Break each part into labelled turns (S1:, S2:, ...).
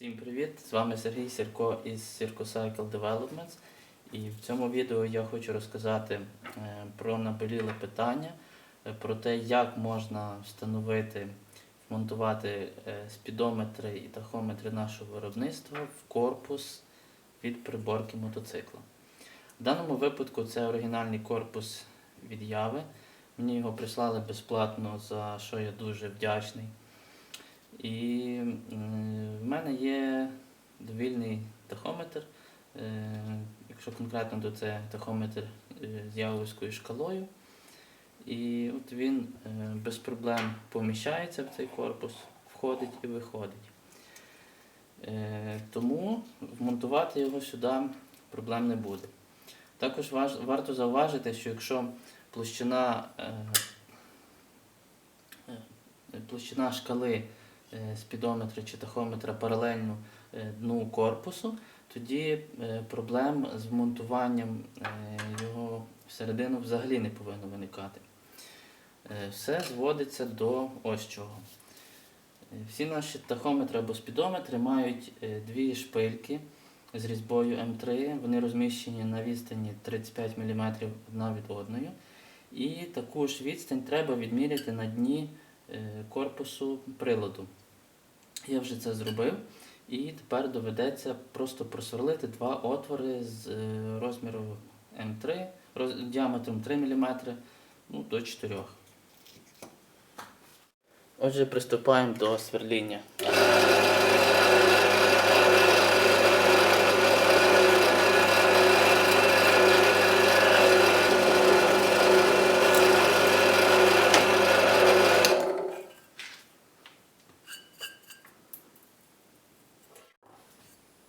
S1: Всім привіт! З вами Сергій Сірко із Circocycle Developments. І в цьому відео я хочу розказати е, про наболіле питання, е, про те, як можна встановити, вмонтувати е, спідометри і тахометри нашого виробництва в корпус від приборки мотоцикла. В даному випадку це оригінальний корпус від Яви. Мені його прислали безплатно, за що я дуже вдячний. І в мене є довільний тахометр. Е, Якщо конкретно, то це тахометр е, з явовською шкалою. І от він е, без проблем поміщається в цей корпус, входить і виходить. Тому вмонтувати його сюди проблем не буде. Також варто зауважити, що якщо площина, площина шкали спідометра чи тахометра паралельно е, дну корпусу, тоді е, проблем з вмонтуванням е, його всередину взагалі не повинно виникати. Е, Все зводиться до ось чого. Е, Всі наші тахометри або спідометри мають е, дві шпильки з різьбою М3. Вони розміщені на відстані 35 мм одна від одної. І таку ж відстань треба відміряти на дні е, корпусу приладу. Я вже це зробив. І тепер доведеться просто просверлити два отвори з е, розміру М3, роз, діаметром 3 мм ну, до 4 Отже, приступаємо до сверління.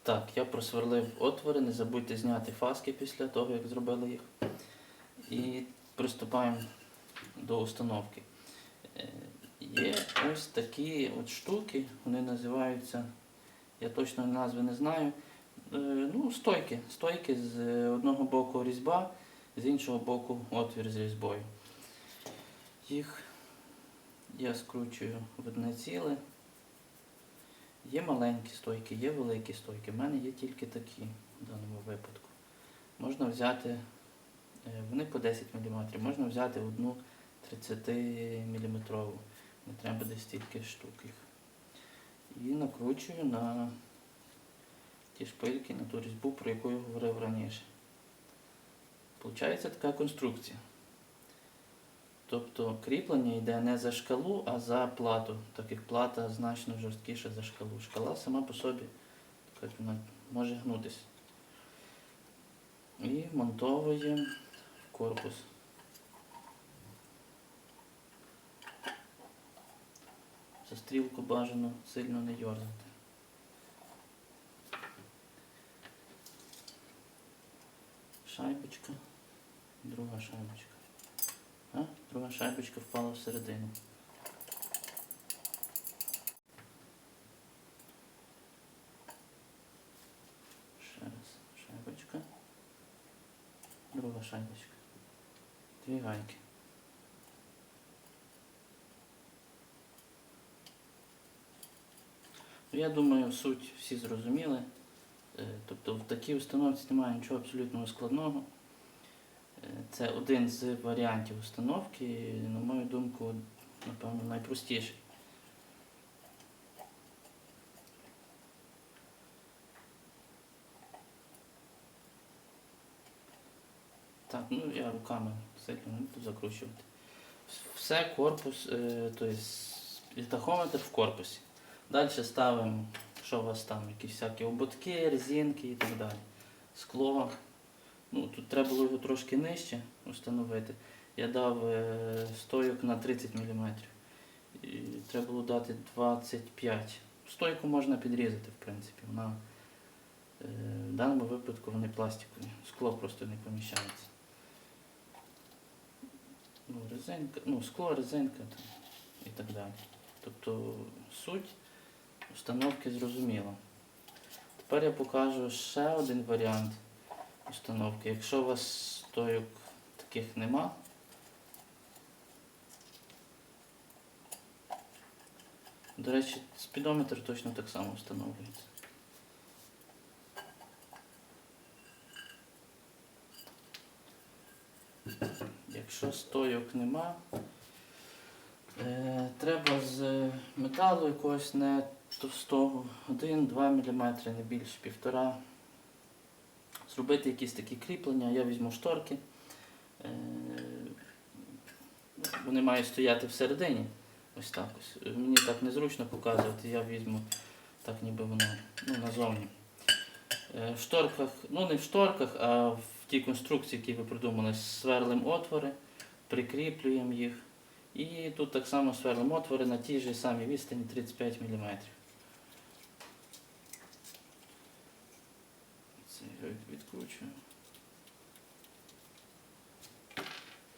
S1: Так, я просверлив отвори, не забудьте зняти фаски після того, як зробили їх. І приступаємо до установки. Е, Є ось такі от штуки, вони називаються, я точно назви не знаю. Е, Ну, стойки. Стойки з одного боку різьба, з іншого боку отвір з різьбою. Їх я скручую в одне ціле. Є маленькі стойки, є великі стойки. У мене є тільки такі в даному випадку. Можна взяти, е, вони по 10 мм, можна взяти одну 30 мм. Не треба десь стільки штук їх. І накручую на ті шпильки, на ту різьбу, про яку я говорив раніше. Получається така конструкція. Тобто кріплення йде не за шкалу, а за плату, так як плата значно жорсткіша за шкалу. Шкала сама по собі так, може гнутися. І монтовуємо в корпус. За стрілку бажано сильно не йорзати. Шайбочка, друга шайбочка. Друга шайбочка впала всередину. Ще раз шайбочка. Друга шайбочка. Дві гайки. Ну, Я думаю, суть всі зрозуміли. Е, Тобто в такій установці немає нічого абсолютно складного. Е, Це один з варіантів установки, на мою думку, напевно, найпростіший. Так, ну я руками сильно не буду закручувати. Все корпус, е, тобто тахометр в корпусі. Далі ставимо, що у вас там, якісь всякі ободки, резинки і так далі. Скло. Ну, тут треба було його трошки нижче встановити. Я дав е, стойок на 30 мм. Треба було дати 25. Стойку можна підрізати, в принципі. Вона, е, в даному випадку вони пластикові. Скло просто не поміщається. Ну, резинка, ну, скло, резинка там, і так далі. Тобто суть установки зрозуміла. Тепер я покажу ще один варіант установки. Якщо у вас стойок таких нема, до речі, спідометр точно так само встановлюється. Якщо стойок нема, е, треба з металу якогось не товстого 1-2 мм, не більше, 1,5 мм. Зробити якісь такі кріплення, я візьму шторки. Е, вони мають стояти всередині. Ось так ось. Мені так незручно показувати, я візьму так ніби воно ну, назовні. Е, В шторках, ну не в шторках, а в тій конструкції, які ви придумали, сверлим отвори, прикріплюємо їх. І тут так само сверлим отвори на тій же самій відстані 35 мм. Це я.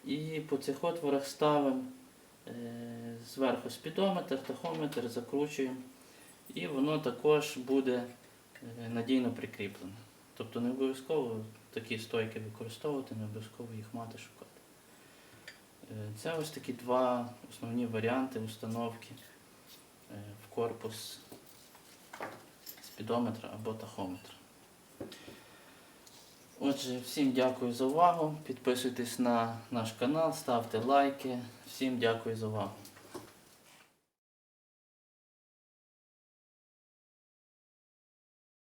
S1: І по цих отворах ставимо е, зверху спідометр, тахометр, закручуємо. І воно також буде е, надійно прикріплене. Тобто не обов'язково такі стойки використовувати, не обов'язково їх мати шукати. Е, Це ось такі два основні варіанти установки в корпус спідометра або тахометра. Отже, всім дякую за увагу. Підписуйтесь на наш канал, ставте лайки. Всім дякую за увагу.